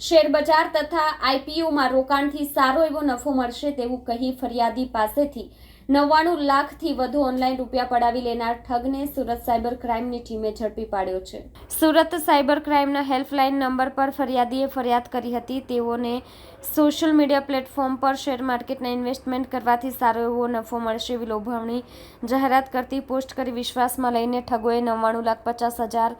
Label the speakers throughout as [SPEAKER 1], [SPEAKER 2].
[SPEAKER 1] શેરબજાર તથા આઈપીઓમાં રોકાણથી સારો એવો નફો મળશે તેવું કહી ફરિયાદી પાસેથી નવ્વાણું લાખથી વધુ ઓનલાઈન રૂપિયા પડાવી લેનાર ઠગને સુરત સાયબર ક્રાઇમની ટીમે ઝડપી પાડ્યો છે. સુરત સાયબર ક્રાઇમના હેલ્પલાઇન નંબર પર ફરિયાદીએ ફરિયાદ કરી હતી. તેઓને સોશિયલ મીડિયા પ્લેટફોર્મ પર શેર માર્કેટના ઇન્વેસ્ટમેન્ટ કરવાથી સારો એવો નફો મળશે એવી લોભામણી જાહેરાત કરતી પોસ્ટ કરી વિશ્વાસમાં લઈને ઠગોએ નવ્વાણું લાખ પચાસ હજાર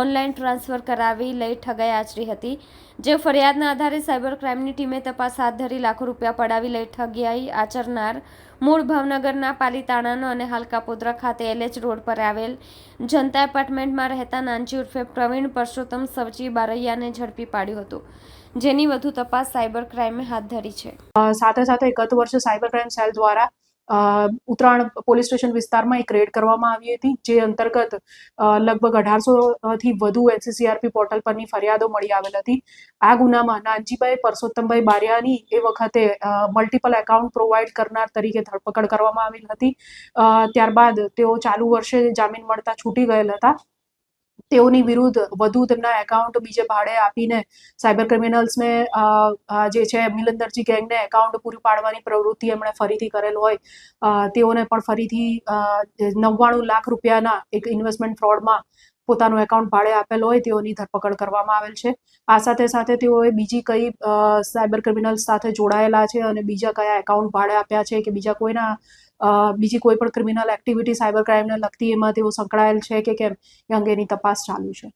[SPEAKER 1] ઓનલાઈન ટ્રાન્સફર કરાવી લઈ ઠગાઈ આચરી હતી. જે ફરિયાદના આધારે સાયબર ક્રાઇમની ટીમે તપાસ હાથ ધરી લાખો રૂપિયા પડાવી લઈ ઠગિયાઈ આચરનાર મૂળ ભાવનગરના પાલીતાણાનો અને હાલ કાપોદ્રા ખાતે એલએચ રોડ પર આવેલ જનતા એપાર્ટમેન્ટમાં રહેતા નાનજી ઉર્ફે પ્રવીણ પરસોત્તમ સવજી બારૈયાને ઝડપી પાડ્યો હતો. જેની વધુ તપાસ સાયબર ક્રાઇમે હાથ ધરી છે.
[SPEAKER 2] સાથે સાથે ગત વર્ષે સાયબર ક્રાઇમ સેલ દ્વારા ઉત્તરાયણ પોલીસ સ્ટેશન વિસ્તારમાં એક રેડ કરવામાં આવી હતી, જે અંતર્ગત લગભગ અઢારસો થી વધુ એનસીસીઆરપી પોર્ટલ પરની ફરિયાદો મળી આવેલ હતી. આ ગુનામાં નાનજીભાઈ પરસોત્તમભાઈ બારિયાની એ વખતે મલ્ટિપલ એકાઉન્ટ પ્રોવાઈડ કરનાર તરીકે ધરપકડ કરવામાં આવેલ હતી. ત્યારબાદ તેઓ ચાલુ વર્ષે જામીન મળતા છૂટી ગયેલ હતા. તેઓની વિરુદ્ધ વધુ તેમના એકાઉન્ટ બીજે ભાડે આપીને સાયબર ક્રિમિનલ્સને જે છે મિલંદરજી ગેંગને એકાઉન્ટ પૂરું પાડવાની પ્રવૃત્તિ એમણે ફરીથી કરેલ હોય તેઓને પણ ફરીથી નવ્વાણું લાખ રૂપિયાના એક ઇન્વેસ્ટમેન્ટ ફ્રોડમાં પોતાનું એકાઉન્ટ ભાડે આપેલ હોય તેઓની ધરપકડ કરવામાં આવેલ છે. આ સાથે સાથે તેઓએ બીજી કઈ સાયબર ક્રિમિનલ્સ સાથે જોડાયેલા છે અને બીજા કયા એકાઉન્ટ ભાડે આપ્યા છે કે બીજા કોઈના બીજી કોઈ પણ ક્રિમિનલ એક્ટિવિટી સાયબર ક્રાઇમને લગતી એમાં તેઓ સંકળાયેલ છે કે કેમ એ અંગેની તપાસ ચાલુ છે.